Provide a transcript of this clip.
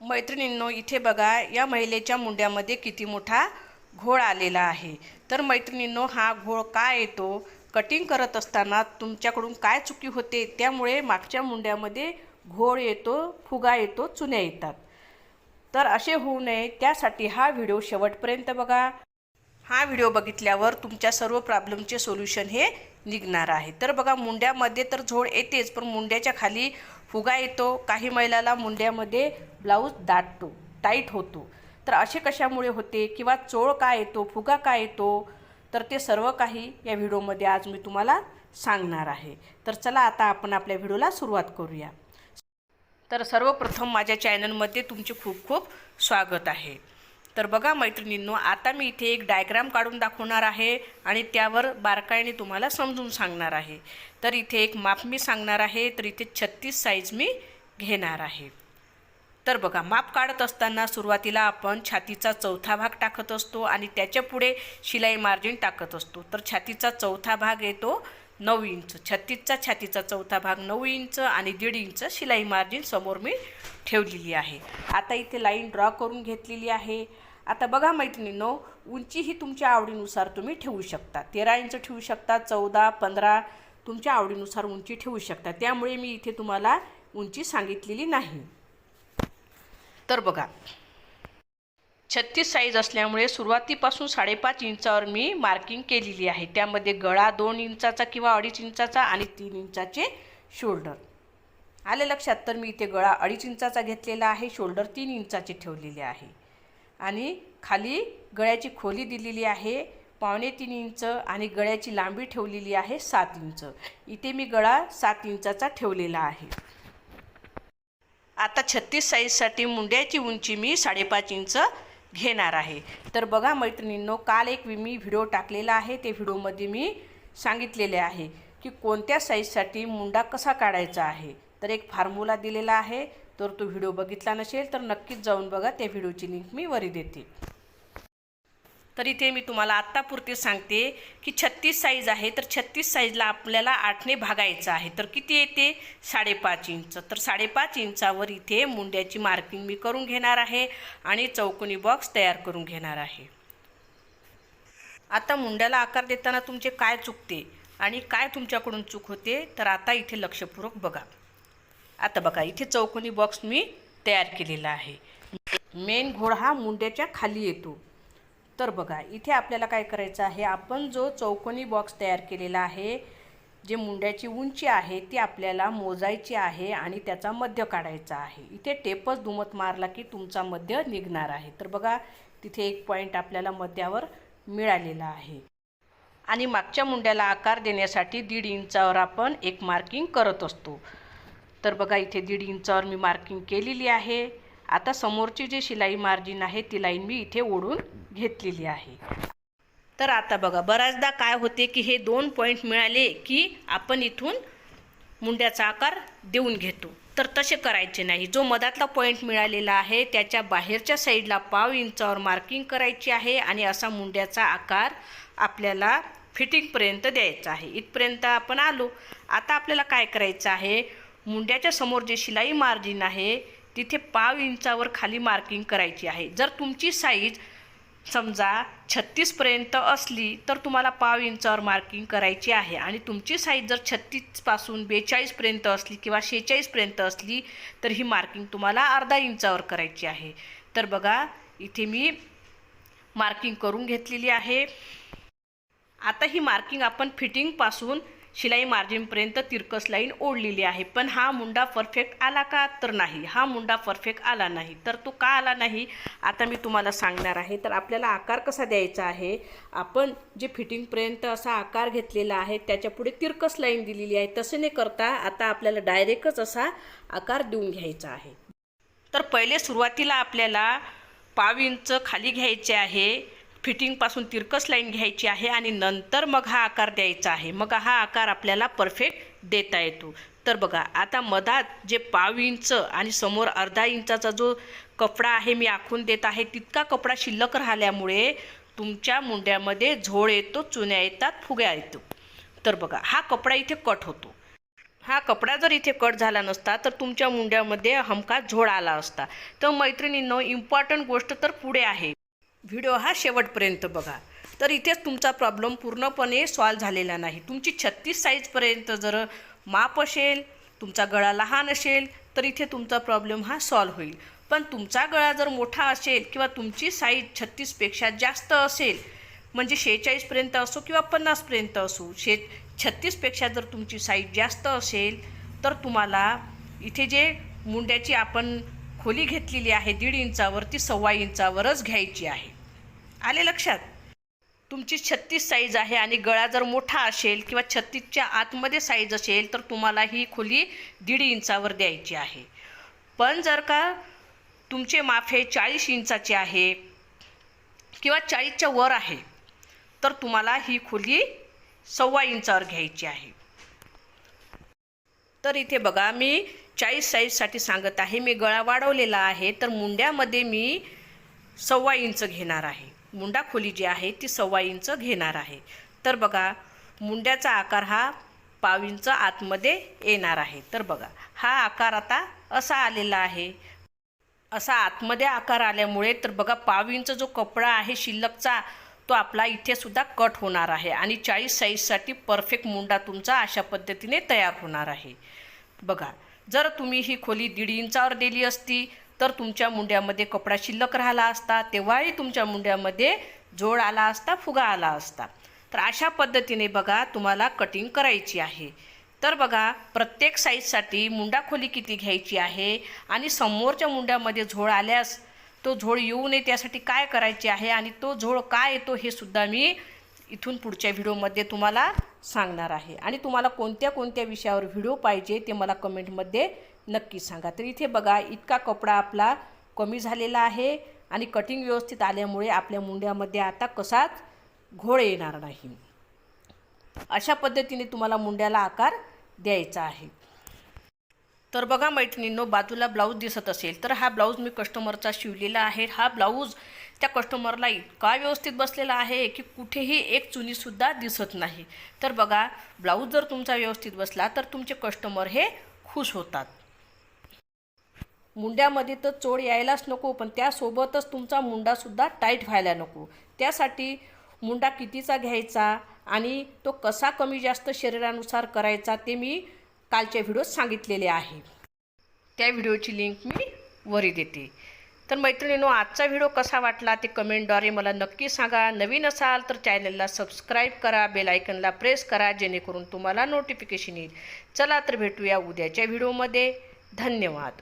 मैत्रिणींनो इथे बघा या महिलेच्या मुंड्यामध्ये किती मोठा घोळ आलेला आहे. तर मैत्रिणींनो हा घोळ का येतो? कटिंग करत असताना तुमच्याकडून काय चुकी होते? त्यामुळे मागच्या मुंड्यामध्ये घोळ येतो फुगा येतो चुन्या येतात. तर असे होऊ नये त्यासाठी हा व्हिडिओ शेवटपर्यंत बघा. हा व्हिडिओ बघितल्यावर तुमच्या सर्व प्रॉब्लेमचे सोल्युशन हे निघणार आहे. तर बघा मुंड्यामध्ये तर झोड येतेच पण मुंड्याच्या खाली फुगा येतो काही महिलाला मुंड्यामध्ये ब्लाऊज दाटतो टाईट होतो. तर असे कशामुळे होते किंवा चोळ का येतो फुगा का येतो? तर ते सर्व काही या व्हिडिओमध्ये आज मी तुम्हाला सांगणार आहे. तर चला आता आपण आपल्या व्हिडिओला सुरुवात करूया. तर सर्वप्रथम माझ्या चॅनलमध्ये तुमचे खूप खूप स्वागत आहे. तर बघा मैत्रिणींनो आता मी इथे एक डायग्राम काढून दाखवणार आहे आणि त्यावर बारकाईने तुम्हाला समजून सांगणार आहे. तर इथे एक माप मी सांगणार आहे तर इथे छत्तीस साईज मी घेणार आहे. तर बघा माप काढत असताना सुरुवातीला आपण छातीचा चौथा भाग टाकत असतो आणि त्याच्या पुढे शिलाई मार्जिन टाकत असतो. तर छातीचा चौथा भाग येतो नऊ इंच. छत्तीसचा छातीचा चौथा भाग नऊ इंच आणि दीड इंच शिलाई मार्जिन समोर मी ठेवलेली आहे. आता इथे लाईन ड्रॉ करून घेतलेली आहे. आता बघा मैत्रिणींनो उंची ही तुमच्या आवडीनुसार तुम्ही ठेवू शकता. तेरा इंच ठेवू शकता चौदा पंधरा तुमच्या आवडीनुसार उंची ठेवू शकता. त्यामुळे मी इथे तुम्हाला उंची सांगितलेली नाही. तर बघा छत्तीस साईज असल्यामुळे सुरुवातीपासून साडेपाच इंचावर मी मार्किंग केलेली आहे. त्यामध्ये गळा दोन इंचाचा किंवा अडीच इंचाचा आणि तीन इंचाचे शोल्डर आले लक्षात? तर मी इथे गळा अडीच इंचाचा घेतलेला आहे शोल्डर तीन इंचाचे ठेवलेले आहे. आणि खाली गळ्याची खोली दिलेली आहे पावणे तीन इंच आणि गळ्याची लांबी ठेवलेली आहे सात इंच. इथे मी गळा सात इंचाचा ठेवलेला आहे. आता छत्तीस साईजसाठी मुंड्याची उंची मी साडेपाच इंच घेणार आहे. तर बघा मैत्रिणींनो काल एक मी व्हिडिओ टाकलेला आहे ते व्हिडिओमध्ये मी सांगितलेले आहे की कोणत्या साईजसाठी मुंडा कसा काढायचा आहे. तर एक फॉर्म्युला दिलेला आहे तर तो व्हिडिओ बघितला नसेल तर नक्कीच जाऊन बघा त्या व्हिडिओची लिंक मी वरी देते. तर इथे मी तुम्हाला आत्तापुरते सांगते की छत्तीस साईज आहे तर छत्तीस साईजला आपल्याला आठने भागायचं आहे. तर किती येते? साडेपाच इंच. तर साडेपाच इंचावर इथे मुंड्याची मार्किंग मी करून घेणार आहे आणि चौकोनी बॉक्स तयार करून घेणार आहे. आता मुंड्याला आकार देताना तुमचे काय चुकते आणि काय तुमच्याकडून चूक होते तर आता इथे लक्षपूर्वक बघा. आता बघा इथे चौकोनी बॉक्स मी तयार केलेला आहे. मेन घोड हा मुंड्याच्या खाली येतो. तर बघा इथे आपल्याला काय करायचं आहे आपण जो चौकोनी बॉक्स तयार केलेला आहे जे मुंड्याची उंची आहे ती आपल्याला मोजायची आहे आणि त्याचा मध्य काढायचा आहे. इथे टेपच दुमत मारला की तुमचा मध्य निघणार आहे. तर बघा तिथे एक पॉईंट आपल्याला मध्यावर मिळालेला आहे. आणि मागच्या मुंड्याला आकार देण्यासाठी दीड इंचावर आपण एक मार्किंग करत असतो. तर बघा इथे दीड इंचावर मी मार्किंग केलेली आहे. आता समोरची जी शिलाई मार्जिन आहे ती लाईन मी इथे ओढून घेतलेली आहे. तर आता बघा बऱ्याचदा काय होते की हे दोन पॉईंट मिळाले की आपण इथून मुंड्याचा आकार देऊन घेतो. तर तसे करायचे नाही. जो मधातला पॉईंट मिळालेला आहे त्याच्या बाहेरच्या साईडला पाव इंचावर मार्किंग करायची आहे आणि असा मुंड्याचा आकार आपल्याला फिटिंगपर्यंत द्यायचा आहे. इथपर्यंत आपण आलो. आता आपल्याला काय करायचं आहे? मुंड्याच्या समोर जे शिलाई मार्जिन आहे तिथे पाव इंचावर खाली मार्किंग करायची आहे. जर तुमची साईज समजा छत्तीसपर्यंत असली तर तुम्हाला पाव इंचावर मार्किंग करायची आहे. आणि तुमची साईज जर छत्तीसपासून बेचाळीसपर्यंत असली किंवा शेहेचाळीसपर्यंत असली तर ही मार्किंग तुम्हाला अर्धा इंचावर करायची आहे. तर बघा इथे मी मार्किंग करून घेतलेली आहे. आता ही मार्किंग आपण फिटिंगपासून शिलाई मार्जिनपर्यंत तिरकस लाईन ओढलेली आहे. पण हा मुंडा परफेक्ट आला का तर नाही. हा मुंडा परफेक्ट आला नाही. तर तो का आला नाही? आता मी तुम्हाला सांगणार आहे. तर आपल्याला आकार कसा द्यायचा आहे? आपण जे फिटिंगपर्यंत असा आकार घेतलेला आहे त्याच्यापुढे तिरकस लाईन दिलेली आहे. तसे नाही करता आता आपल्याला डायरेक्टच असा आकार देऊन घ्यायचा आहे. तर पहिले सुरुवातीला आपल्याला पाव इंच खाली घ्यायचे आहे. फिटिंगपासून तिरकस लाईन घ्यायची आहे आणि नंतर मग हा आकार द्यायचा आहे. मग हा आकार आपल्याला परफेक्ट देता येतो. तर बघा आता मधात जे पाव इंच आणि समोर अर्धा इंचाचा जो कपडा आहे मी आखून देत आहे तितका कपडा शिल्लक राहिल्यामुळे तुमच्या मुंड्यामध्ये झोळ येतो चुन्या येतात फुग्या येतो. तर बघा हा कपडा इथे कट होतो. हा कपडा जर इथे कट झाला नसता तर तुमच्या मुंड्यामध्ये हमखास झोळ आला असता. तर मैत्रिणींनो इम्पॉर्टंट गोष्ट तर पुढे आहे. व्हिडिओ हा शेवटपर्यंत बघा. तर इथेच तुमचा प्रॉब्लेम पूर्णपणे सॉल्व झालेला नाही. तुमची छत्तीस साईजपर्यंत जर माप असेल तुमचा गळा लहान असेल तर इथे तुमचा प्रॉब्लेम हा सॉल्व होईल. पण तुमचा गळा जर मोठा असेल किंवा तुमची साईज छत्तीसपेक्षा जास्त असेल म्हणजे शेहेचाळीसपर्यंत असो किंवा पन्नासपर्यंत असो शे छत्तीसपेक्षा जर तुमची साईज जास्त असेल तर तुम्हाला इथे जे मुंड्याची आपण खोली घेतलेली आहे दीड इंचावर ती सव्वा इंचावरच घ्यायची आहे. आले लक्षात? तुमची छत्तीस साईज आहे आणि गळा जर मोठा असेल किंवा छत्तीसच्या आतमध्ये साईज असेल तर तुम्हाला ही खोली दीड इंचावर द्यायची आहे. पण जर का तुमचे माप हे चाळीस इंचाचे आहे किंवा चाळीसच्या वर आहे तर तुम्हाला ही खोली सव्वा इंचावर घ्यायची आहे. तर इथे बघा मी चाळीस साईजसाठी सांगत आहे. मी गळा वाढवलेला आहे तर मुंड्यामध्ये मी सव्वा इंच घेणार आहे. मुंडा खोली जी आहे ती सव्वा इंच घेणार आहे. तर बघा मुंड्याचा आकार हा पाव इंच आतमध्ये येणार आहे. तर बघा हा आकार आता असा आलेला आहे. असा आतमध्ये आकार आल्यामुळे तर बघा पाव इंच जो कपडा आहे शिल्लकचा तो आपला इथेसुद्धा कट होणार आहे. आणि चाळीस साईजसाठी परफेक्ट मुंडा तुमचा अशा पद्धतीने तयार होणार आहे. बघा जर तुम्ही ही खोली दीड इंचावर दिली असती तर तुमच्या मुंड्यामध्ये कपडा शिल्लक राहिला असता तेव्हाही तुमच्या मुंड्यामध्ये जोड आला असता फुगा आला असता. तर अशा पद्धतीने बघा तुम्हाला कटिंग करायची आहे. तर बघा प्रत्येक साईजसाठी मुंडा खोली किती घ्यायची आहे आणि समोरच्या मुंड्यामध्ये झोळ आल्यास तो झोळ येऊ नये त्यासाठी काय करायचे आहे आणि तो झोळ काय येतो हे सुद्धा मी इथून पुढच्या व्हिडिओमध्ये तुम्हाला सांगणार आहे. आणि तुम्हाला कोणत्या कोणत्या विषयावर व्हिडिओ पाहिजे ते मला कमेंटमध्ये नक्की सांगा. तर इथे बघा इतका कपडा आपला कमी झालेला आहे आणि कटिंग व्यवस्थित आल्यामुळे आपल्या मुंड्यामध्ये आता कसाच घोळ येणार नाही. अशा पद्धतीने तुम्हाला मुंड्याला आकार द्यायचा आहे. तर बघा मैत्रिणींनो बाजूला ब्लाऊज दिसत असेल तर हा ब्लाऊज मी कस्टमरचा शिवलेला आहे. हा ब्लाऊज त्या कस्टमरला इतका व्यवस्थित बसलेला आहे की कुठेही एक चुनीसुद्धा दिसत नाही. तर बघा ब्लाऊज जर तुमचा व्यवस्थित बसला तर तुमचे कस्टमर हे खुश होतात. मुंड्यामध्ये तर चोड यायलाच नको पण त्यासोबतच तुमचा मुंडासुद्धा टाईट व्हायला नको. त्यासाठी मुंडा कितीचा घ्यायचा आणि तो कसा कमी जास्त शरीरानुसार करायचा ते मी कालच्या व्हिडिओत सांगितलेले आहे. त्या व्हिडिओची लिंक मी वरी देते. तर मैत्रिणींनो आजचा व्हिडिओ कसा वाटला ते कमेंटद्वारे मला नक्की सांगा. नवीन असाल तर चॅनलला सबस्क्राईब करा बेल आयकनला प्रेस करा जेणेकरून तुम्हाला नोटिफिकेशन येईल. चला तर भेटूया उद्याच्या व्हिडिओमध्ये. धन्यवाद.